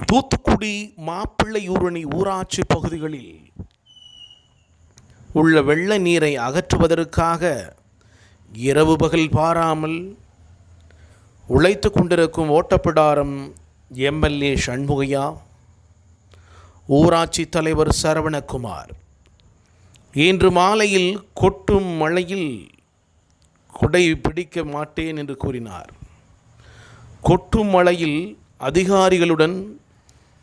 தூத்துக்குடி மாப்பிள்ளையூரணி ஊராட்சி பகுதிகளில் உள்ள வெள்ள நீரை அகற்றுவதற்காக இரவு பகல் பாராமல் உழைத்து கொண்டிருக்கும் ஓட்டப்பிடாரம் எம்எல்ஏ சண்முகையா ஊராட்சி தலைவர் சரவணகுமார். இன்று மாலையில் கொட்டும் மழையில் குடை பிடிக்க மாட்டேன் என்று கூறினார். கொட்டும் மழையில் அதிகாரிகளுடன்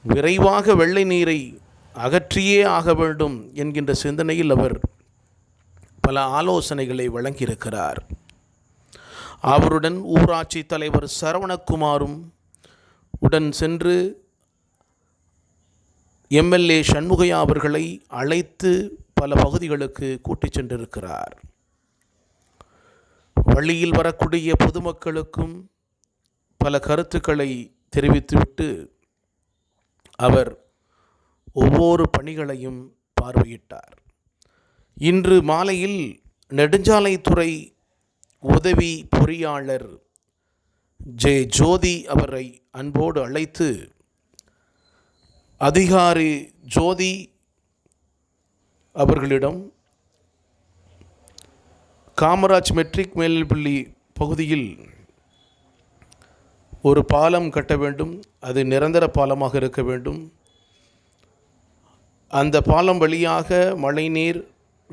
விரைவாக வெள்ளை நீரை அகற்றியே ஆக வேண்டும் என்கின்ற சிந்தனையில் அவர் பல ஆலோசனைகளை வழங்கியிருக்கிறார். அவருடன் ஊராட்சி தலைவர் சரவணகுமாரும் உடன் சென்று எம்எல்ஏ சண்முகையா அவர்களை அழைத்து பல பகுதிகளுக்கு கூட்டிச் சென்றிருக்கிறார். வழியில் வரக்கூடிய பொதுமக்களுக்கும் பல கருத்துக்களை தெரிவித்துவிட்டு அவர் ஒவ்வொரு பணிகளையும் பார்வையிட்டார். இன்று மாலையில் நெடுஞ்சாலைத்துறை உதவி பொறியாளர் ஜே. ஜோதி அவரை அன்போடு அழைத்து அதிகாரி ஜோதி அவர்களிடம் காமராஜ் மெட்ரிக் மேல்பள்ளி பகுதியில் ஒரு பாலம் கட்ட வேண்டும் அது நிரந்தர பாலமாக இருக்க வேண்டும். அந்த பாலம் வழியாக மழைநீர்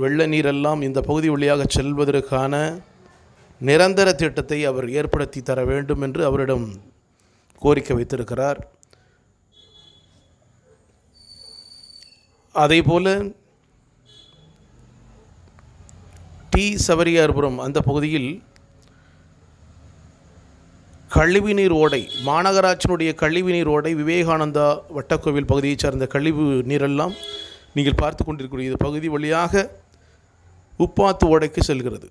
வெள்ள நீரெல்லாம் இந்த பகுதி வழியாக செல்வதற்கான நிரந்தர திட்டத்தை அவர் ஏற்படுத்தி தர வேண்டும் என்று அவரிடம் கோரிக்கை வைத்திருக்கிறார். அதேபோல் டி சவரியார்புரம் அந்த பகுதியில் கழிவுநீர் ஓடை மாநகராட்சியினுடைய கழிவுநீர் ஓடை விவேகானந்தா வட்டக்கோவில் பகுதியைச் சார்ந்த கழிவு நீரெல்லாம் நீங்கள் பார்த்து கொண்டிருக்கக்கூடிய இந்த பகுதி வழியாக உப்பாத்து ஓடைக்கு செல்கிறது.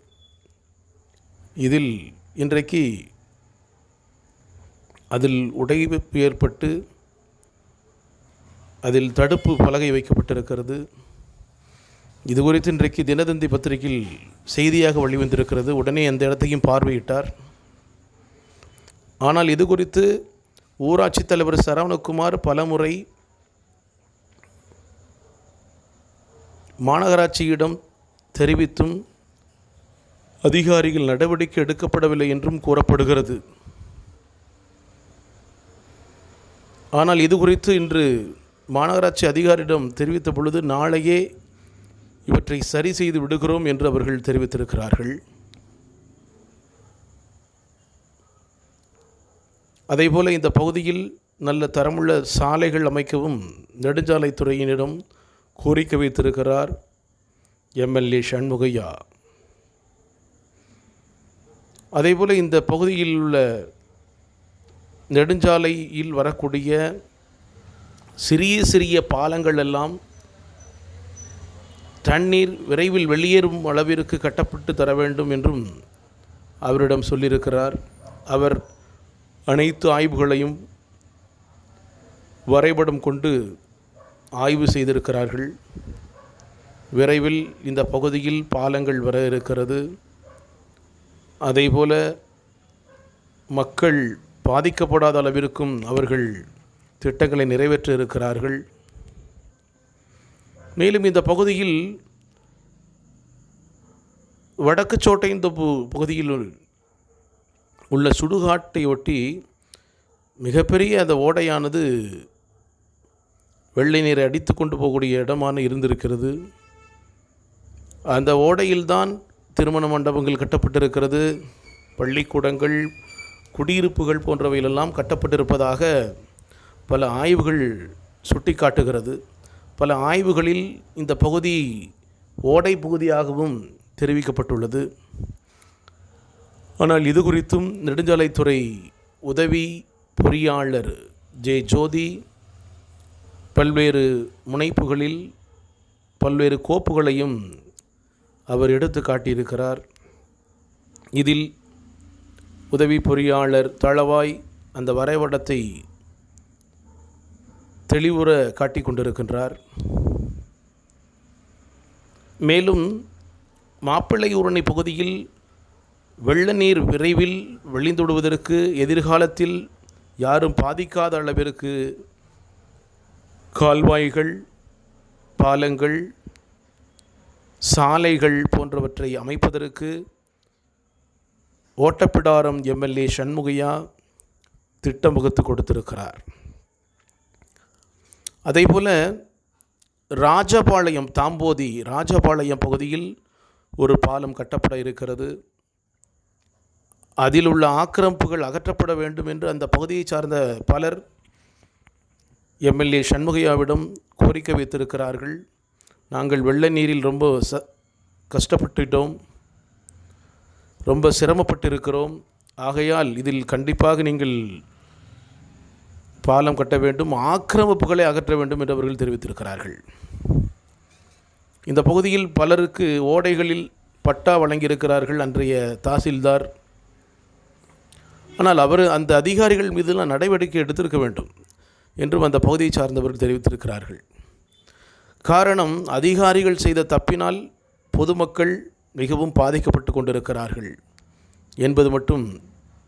இதில் இன்றைக்கு அதில் உடைவு ஏற்பட்டு அதில் தடுப்பு பலகை வைக்கப்பட்டிருக்கிறது. இது குறித்து இன்றைக்கு தினதந்தி பத்திரிகையில் செய்தியாக வெளிவந்திருக்கிறது. உடனே அந்த இடத்தையும் பார்வையிட்டார். ஆனால் இது குறித்து ஊராட்சி தலைவர் சரவணகுமார் பலமுறை மாநகராட்சியிடம் தெரிவித்தும் அதிகாரிகள் நடவடிக்கை எடுக்கப்படவில்லை என்றும் கூறப்படுகிறது. ஆனால் இது குறித்து இன்று மாநகராட்சி அதிகாரியிடம் தெரிவித்த பொழுது நாளையே இவற்றை சரி செய்து விடுகிறோம் என்று அவர்கள் தெரிவித்திருக்கிறார்கள். அதேபோல் இந்த பகுதியில் நல்ல தரமுள்ள சாலைகள் அமைக்கவும் நெடுஞ்சாலைத்துறையினரிடம் கோரிக்கை வைத்திருக்கிறார். எம்எல்ஏ சண்முகையா. அதேபோல் இந்த பகுதியில் உள்ள நெடுஞ்சாலையில் வரக்கூடிய சிறிய சிறிய பாலங்கள் எல்லாம் தண்ணீர் விரைவில் வெளியேறும் அளவிற்கு கட்டப்பட்டு தர வேண்டும் என்றும் அவரிடம் சொல்லியிருக்கிறார். அவர் அனைத்து ஆய்வுகளையும் வரைபடம் கொண்டு ஆய்வு செய்திருக்கிறார்கள். விரைவில் இந்த பகுதியில் பாலங்கள் வர இருக்கிறது. அதேபோல மக்கள் பாதிக்கப்படாத அளவிற்கும் அவர்கள் திட்டங்களை நிறைவேற்ற இருக்கிறார்கள். மேலும் இந்த பகுதியில் வடக்கு சோட்டைந்தப்பு பகுதியில் உள்ள சுடுகாட்டையொட்டி மிகப்பெரிய அந்த ஓடையானது வெள்ளை நீரை அடித்து கொண்டு போகக்கூடிய இடமான இருந்திருக்கிறது. அந்த ஓடையில்தான் திருமண மண்டபங்கள் கட்டப்பட்டிருக்கிறது. பள்ளிக்கூடங்கள் குடியிருப்புகள் போன்றவையிலெல்லாம் கட்டப்பட்டிருப்பதாக பல ஆய்வுகள் சுட்டிக்காட்டுகிறது. பல ஆய்வுகளில் இந்த பகுதி ஓடை பகுதியாகவும் தெரிவிக்கப்பட்டுள்ளது. ஆனால் இது குறித்தும் நெடுஞ்சாலைத்துறை உதவி பொறியாளர் ஜே ஜோதி பல்வேறு முனைப்புகளில் பல்வேறு கோப்புகளையும் அவர் எடுத்து காட்டியிருக்கிறார். இதில் உதவி பொறியாளர் தளவாய் அந்த வரைபடத்தை தெளிவுற காட்டிக் கொண்டிருக்கின்றார். மேலும் மாப்பிள்ளையூரணி பகுதியில் வெள்ள நீர் விரைவில் வெளிந்துடுவதற்கு எதிர்காலத்தில் யாரும் பாதிக்காத அளவிற்கு கால்வாய்கள் பாலங்கள் சாலைகள் போன்றவற்றை அமைப்பதற்கு ஓட்டப்பிடாரம் எம்எல்ஏ சண்முகையா திட்டம் வகுத்து கொடுத்திருக்கிறார். அதேபோல் ராஜபாளையம் தாம்போதி ராஜபாளையம் பகுதியில் ஒரு பாலம் கட்டப்பட இருக்கிறது. அதில் உள்ள ஆக்கிரமிப்புகள் அகற்றப்பட வேண்டும் என்று அந்த பகுதியை சார்ந்த பலர் எம்எல்ஏ சண்முகையாவிடம் கோரிக்கை வைத்திருக்கிறார்கள். நாங்கள் வெள்ள நீரில் ரொம்ப ச கஷ்டப்பட்டுட்டோம். ரொம்ப சிரமப்பட்டிருக்கிறோம். ஆகையால் இதில் கண்டிப்பாக நீங்கள் பாலம் கட்ட வேண்டும் ஆக்கிரமிப்புகளை அகற்ற வேண்டும் என்று அவர்கள் தெரிவித்திருக்கிறார்கள். இந்த பகுதியில் பலருக்கு ஓடைகளில் பட்டா வழங்கியிருக்கிறார்கள் அன்றைய தாசில்தார். ஆனால் அவர் அந்த அதிகாரிகள் மீதெல்லாம் நடவடிக்கை எடுத்திருக்க வேண்டும் என்றும் அந்த பகுதியை சார்ந்தவர்கள் தெரிவித்திருக்கிறார்கள். காரணம் அதிகாரிகள் செய்த தப்பினால் பொதுமக்கள் மிகவும் பாதிக்கப்பட்டு கொண்டிருக்கிறார்கள் என்பது மட்டும்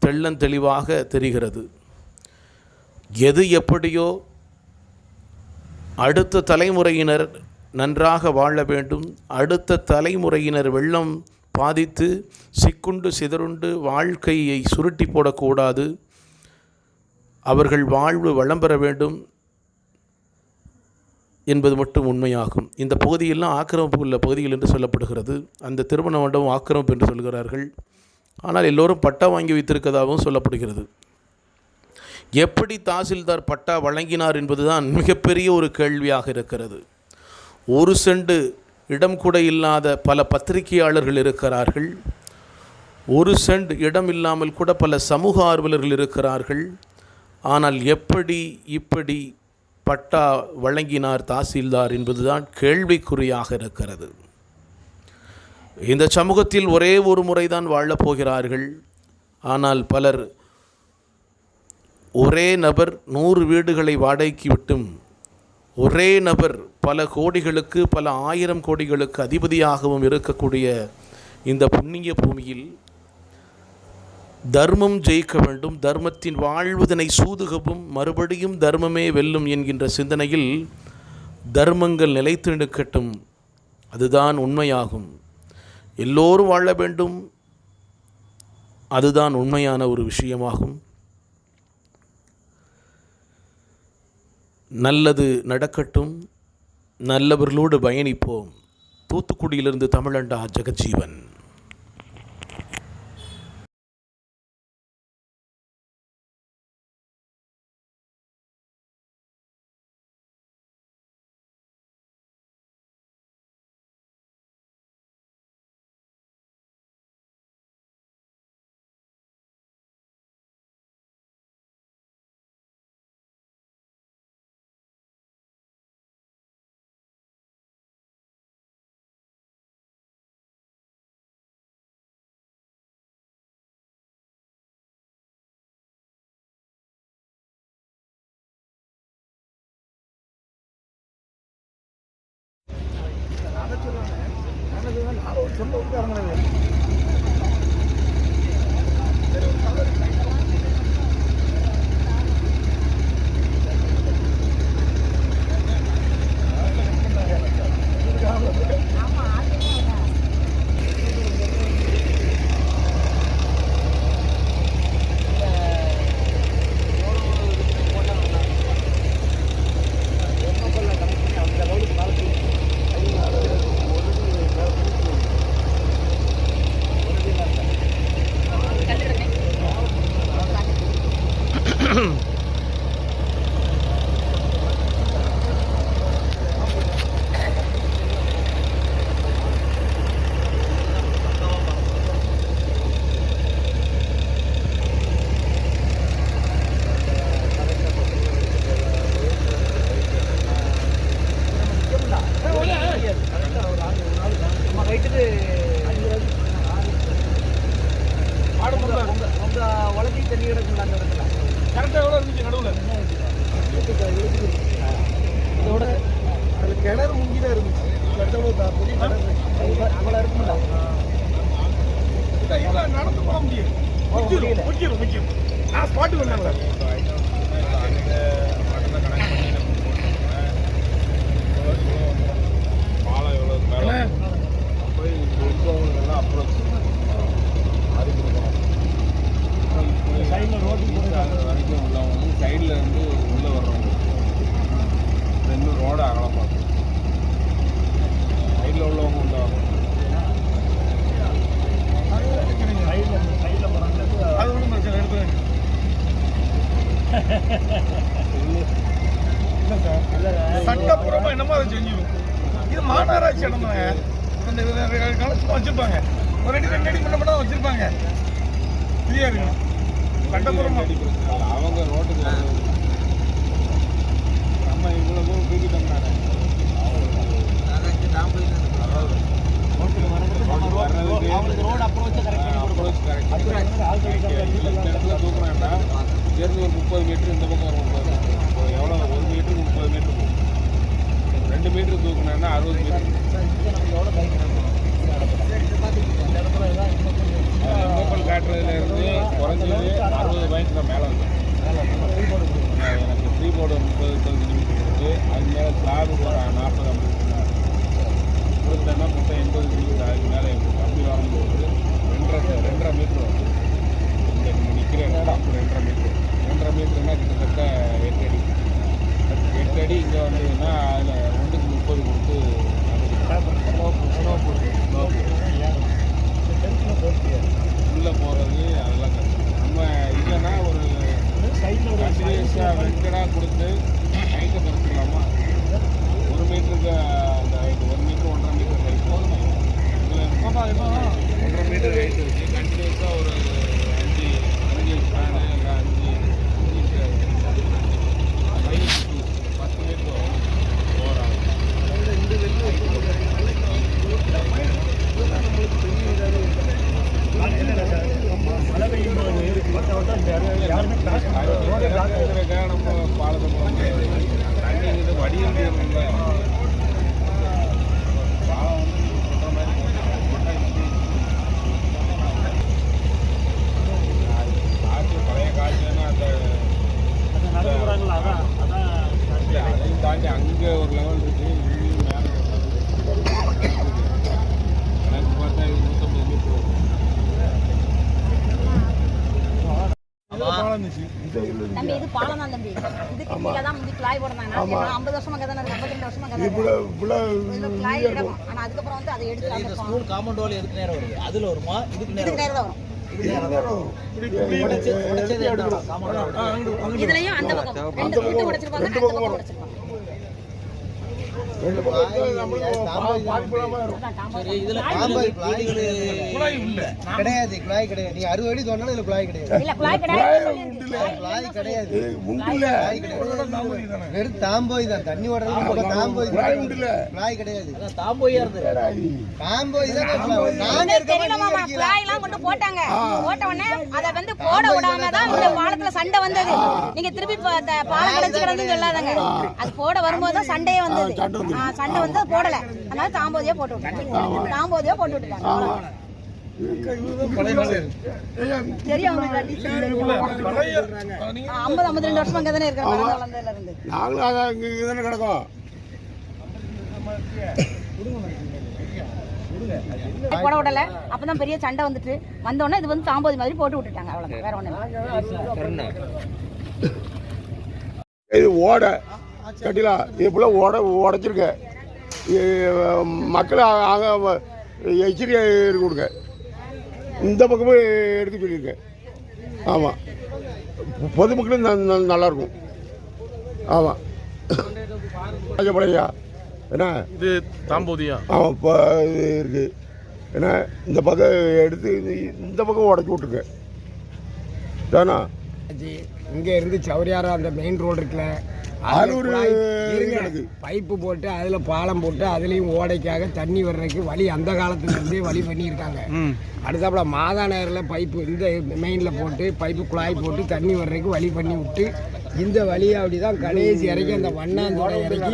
தெள்ளந்தெளிவாக தெரிகிறது. எது எப்படியோ அடுத்த தலைமுறையினர் நன்றாக வாழ வேண்டும் அடுத்த தலைமுறையினர் வெள்ளம் பாதித்து சிக்குண்டு சிதறுண்டு வாழ்க்கையை சுருட்டி போடக்கூடாது. அவர்கள் வாழ்வு வளம் பெற வேண்டும் என்பது மட்டும் உண்மையாகும். இந்த பகுதியெல்லாம் ஆக்கிரமிப்பு உள்ள பகுதிகள் என்று சொல்லப்படுகிறது. அந்த திருமண மண்டபம் ஆக்கிரமிப்பு என்று சொல்கிறார்கள். ஆனால் எல்லோரும் பட்டா வாங்கி வைத்திருக்கதாகவும் சொல்லப்படுகிறது. எப்படி தாசில்தார் பட்டா வழங்கினார் என்பதுதான் மிகப்பெரிய ஒரு கேள்வியாக இருக்கிறது. ஒரு செண்டு இடம் கூட இல்லாத பல பத்திரிகையாளர்கள் இருக்கிறார்கள். ஒரு சென்ட் இடம் இல்லாமல் கூட பல சமூக ஆர்வலர்கள் இருக்கிறார்கள். ஆனால் எப்படி இப்படி பட்டா வழங்கினார் தாசில்தார் என்பதுதான் கேள்விக்குறியாக இருக்கிறது. இந்த சமூகத்தில் ஒரே ஒரு முறைதான் வாழப் போகிறார்கள். ஆனால் பலர் ஒரே நபர் நூறு வீடுகளை வாடகைக்கு விட்டும் ஒரே நபர் பல கோடிகளுக்கு பல ஆயிரம் கோடிகளுக்கு அதிபதியாகவும் இருக்கக்கூடிய இந்த புண்ணிய பூமியில் தர்மம் ஜெயிக்க வேண்டும் தர்மத்தின் வாழ்வதனை சூதுகவும் மறுபடியும் தர்மமே வெல்லும் என்கின்ற சிந்தனையில் தர்மங்கள் நிலைத்து நிற்கட்டும். அதுதான் உண்மையாகும். எல்லோரும் வாழ வேண்டும். அதுதான் உண்மையான ஒரு விஷயமாகும். நல்லது நடக்கட்டும் நல்லவர்களோடு பயணிப்போம். தூத்துக்குடியிலிருந்து தமிழண்டா ஜெகஜீவன். അങ്ങനെ അങ്ങനെ தான் தம்பி. இதுக்கு கீழே தான் முந்தி குழாய் போடுறாங்க ஐம்பது வருஷமா இருக்கு ஐம்பத்தி ரெண்டு வருஷமா இதுல குழாய் இடணும் ஆனா அதுக்கப்புறம் வந்து அதை எடுத்து ஸ்கூல் காம்பவுண்ட் வால் எதுக்கு நேரம் வருது? அதுல வருமா? இதுக்கு நேரம் நேரம் வரும்? இதுலயும் அந்த பக்கம். ரெண்டு உடைச்சிருப்பாங்க அந்த பக்கம் உடைச்சிருப்பாங்க அதான் டாம்பர் சரி இதுல ஆம்பல் வீடுகள் குழாய் இல்லை கிடையாது குழாய் கிடையாது. நீங்க அறுபது அடி தோண்டாலும் இதுல குழாய் கிடையாது. இல்ல குழாய் கிடையாது. வெறும் தாம்போய் தான் தண்ணி ஓடுறது தாம்போய் குழாய் கிடையாது. தாம்போயா இருந்தது தாம்போய் தான் குழாய். எல்லாம் கொண்டு போட்டாங்க. போட்ட உடனே அதை வந்து போட விடாம தான் இந்த பாலத்துல சண்டை வந்தது. நீங்க திருப்பி பாலம் கிடைச்சு கிடந்து சொல்லாதங்க. அது போட வரும்போது தான் சண்டையே வந்தது. சண்டை வந்து அது போடல. அதனால தாம்போதியா போட்டு விட்டாங்க தாம்போதியா போட்டு நீங்க ஐம்பது ஐம்பத்தி ரெண்டு வருஷமா அங்கே தானே இருக்கிறேன் வளர்ந்ததுல இருந்து. நாங்களும் அதான் இங்கே தானே கிடக்கோம். போட விடல. அப்பதான் பெரிய சண்டை வந்துட்டு. வந்தோடனே இது வந்து தாம்போதி மாதிரி போட்டு விட்டுட்டாங்க. அவ்வளவுதான். வேற ஒண்ணு இது ஓடை. கட்டிலா இது போல ஓடை உடச்சிருக்க மக்கள் அங்கே எச்சரிக்கை கொடுங்க. இந்த பக்கமும் எடுக்க சொல்லியிருக்கேன் ஆமாம் பொதுமக்களும் நல்லாயிருக்கும் ஆமாம் ராஜபாளையா. என்ன? இது தாம்போதியா. ஆமாம் இப்போ இது இருக்குது ஏன்னா இந்த பக்கம் எடுத்து இந்த- பக்கம் உடச்சி விட்ருங்க தானா? இங்க இருந்து சௌரியாரா அந்த மெயின் ரோடு இருக்குல்ல. கிடக்கு. பைப்பு போட்டு அதுல பாலம் போட்டு அதுலயும் ஓடைக்காக தண்ணி வர்றதுக்கு வழி அந்த காலத்துல இருந்தே வழி பண்ணியிருக்காங்க. அடுத்தாப்புல மாதா நகரில் பைப்பு இந்த மெயினில் போட்டு பைப்பு குழாய் போட்டு தண்ணி வர்றதுக்கு வழி பண்ணி விட்டு இந்த வழியை அப்படி தான் கடைசி இறக்கி அந்த வண்ணாந்தோட இறக்கி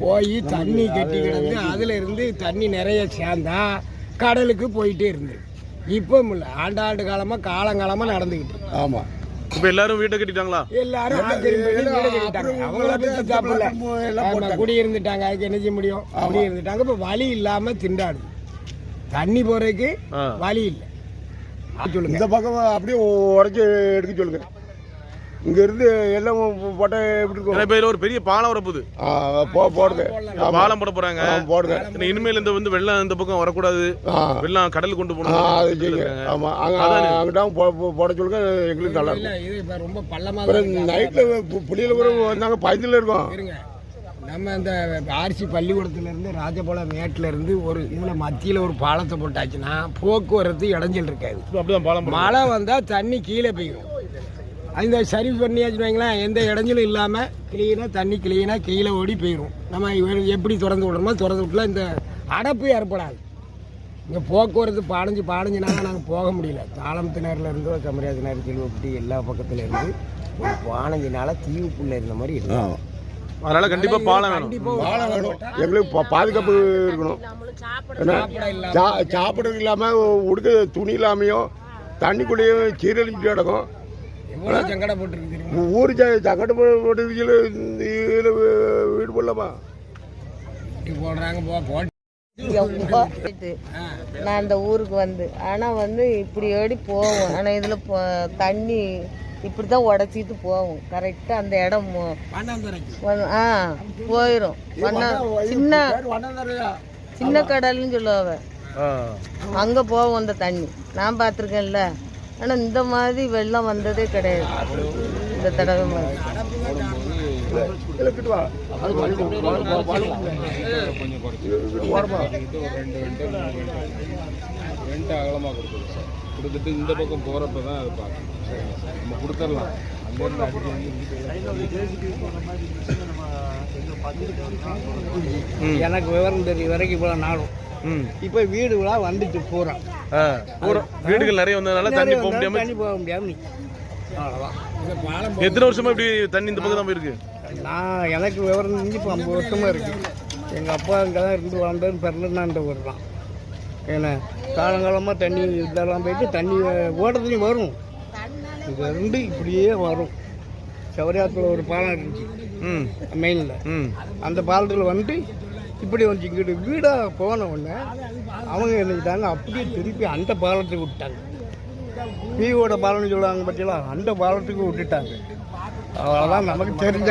போய் தண்ணி கட்டி கிடந்து அதுல இருந்து தண்ணி நிறைய சேர்ந்தா கடலுக்கு போயிட்டே இருந்து இப்போ இல்லை. ஆண்டாண்டு காலமாக காலங்காலமாக நடந்துக்கிட்டு ஆமாம் இப்போ எல்லாரும் வீட்டை கட்டிட்டாங்களா? எல்லாரும் தப்பில்ல. ஆமா, குடியிருந்துட்டாங்க. அதுக்கு என்ன செய்ய முடியும்? குடியிருந்துட்டாங்க. இப்போ வழி இல்லாம திண்டாடு. தண்ணி போறதுக்கு. வழி இல்லை. சொல்லுங்க. இந்த பக்கம் அப்படியே உடச்சி எடுக்க சொல்லுங்க. இங்க இருந்து எல்லாம் போட்ட எப்படி இருக்கும்? இப்போ ஒரு பெரிய பாலம் வரப்போகுது. போ போடுங்க. ஆமா. பாலம் போட போறாங்க. ஆ, போடுங்க. இனிமேல் இந்த வந்து வெள்ளம் இந்த பக்கம் வரக்கூடாது. வெள்ளம் கடலுக்கு கொண்டு போகணும். அது செய்யுங்க ஆமா அங்க அங்கிட்ட போட சொல்லுங்க எங்களுக்கு நல்லா இருக்கும். ரொம்ப பள்ளமா தான் அப்புறம் இருக்கு. நைட்ல புளியில கூட வந்தாங்க பயந்துல இருக்கோம். இருங்க. நம்ம இந்த ஆர்சி பள்ளிக்கூடத்துலேருந்து ராஜபாளையம் மேட்டிலேருந்து ஒரு இதில் மத்தியில் ஒரு பாலத்தை போட்டாச்சுன்னா போக்குவரத்து இடைஞ்சல் இருக்காது. மழை வந்தால் தண்ணி கீழே போயிடும். அந்த சரி பண்ணியாச்சுன்னு வைங்களேன் எந்த இடைஞ்சலும் இல்லாமல் க்ளீனாக தண்ணி க்ளீனாக கீழே ஓடி போயிடும் நம்ம எப்படி திறந்து விடுறோமோ திறந்து விட்டலாம் இந்த அடைப்பு ஏற்படாது. இங்கே போக்குவரத்து பாடஞ்சு பாடஞ்சுனால நாங்கள் போக முடியல. தாளம்பத்தினர்ல இருந்து கமரியாத்தினர் செல்வப்பட்டி எல்லா பக்கத்துல இருந்து ஒரு பானஞ்சினால தீவுக்குள்ளே இருந்த மாதிரி இருக்கும் அதனால கண்டிப்பா பாலம் வேணும். பாலம் வேணும். எங்களுக்கு பாதுகாப்பு இருக்கணும். ஏன்னா சா- சாப்பிட்றது இல்லாமல் உடுக்க துணி இல்லாமையும் தண்ணிக்குள்ளேயும் சீரழிஞ்சு கிடக்கும். எவ்வளோ சங்கடப்பட்டிருக்கு தெரியுமா? ஊர் சங்கடப்பட்டு இதில் வீடு போடலாமா? போடுறாங்க போ போட்டு. நான் அந்த ஊருக்கு வந்து ஆனால் வந்து இப்படி ஓடி போவோம். ஆனால் இதில் தண்ணி இப்படி தான் உடச்சிட்டு போவோம். கரெக்டாக அந்த இடம் ஆ போயிடும் சின்ன சின்ன கடல்னு சொல்லுவாங்க. அங்கே போவோம் அந்த தண்ணி. நான் பார்த்துருக்கேன்ல. ஆனால் இந்த மாதிரி வெள்ளம் வந்ததே கிடையாது. இந்த தடவை மாதிரி. ரெண்டு அகலமாக கொடுத்துருங்க சார். கொடுத்துட்டு இந்த பக்கம் போகிறப்ப தான் அதை பார்க்கணும். நம்ம கொடுத்துடலாம். எனக்கு விவரம் தெரியும் வரைக்கும் இவ்வளோ நாளும். இப்போ வீடுகளாக வந்துட்டு போகிறோம் வீடுகள் நிறைய வந்ததுனால தண்ணி போக முடியாம தண்ணி போக முடியாம இந்த எத்தனை வருஷமா இப்படி தண்ணி இந்த பக்கம் தான் போயிருக்கு? நான் எனக்கு விவரம் தெரிஞ்சு இப்போ ஐம்பது வருஷமாக இருக்கு. எங்கள் அப்பா இங்கே தான் இருந்து வளர்ந்தது பெர்லனாண்ட ஊர் தான் ஏன்னா காலங்காலமாக தண்ணி இதெல்லாம் போயிட்டு தண்ணி ஓட்டத்துலையும் வரும். இது இருந்து இப்படியே வரும். சௌரியாத்தில் ஒரு பாலம் இருந்துச்சு. ம். மெயினில். ம். அந்த பாலத்தில் வந்துட்டு இப்படி வந்து இங்கிட்டு வீடாக போன உடனே அவங்க என்னட்டாங்க அப்படியே திருப்பி அந்த பாலத்துக்கு விட்டாங்க. பிஓட பாலம்னு சொல்லுவாங்க பார்த்தீங்களா அந்த பாலத்துக்கு விட்டுட்டாங்க. அவ்வளோதான் நமக்கு தெரிஞ்ச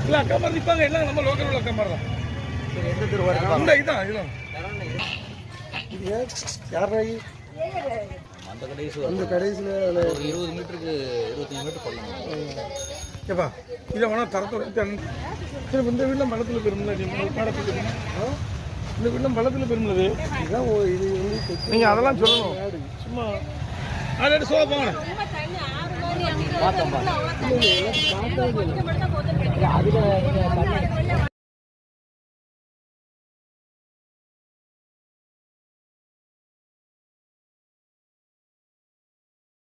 இல்ல அக்கா மாதிரி நிப்பாங்க எல்லாம் நம்ம லோக்கல் உள்ள அக்கா மாதிரி தான். இந்த இதான் இதான். ஏப்பா இதை வேணா தரத்தை சரி இந்த வீட்டில் பள்ளத்தில் பெருமில்ல பாடத்துக்கு இந்த வீட்டில் பள்ளத்தில் பெருமில்லது நீங்கள் அதெல்லாம் சொல்லணும். சும்மா அதை சோழ போங்க அதுல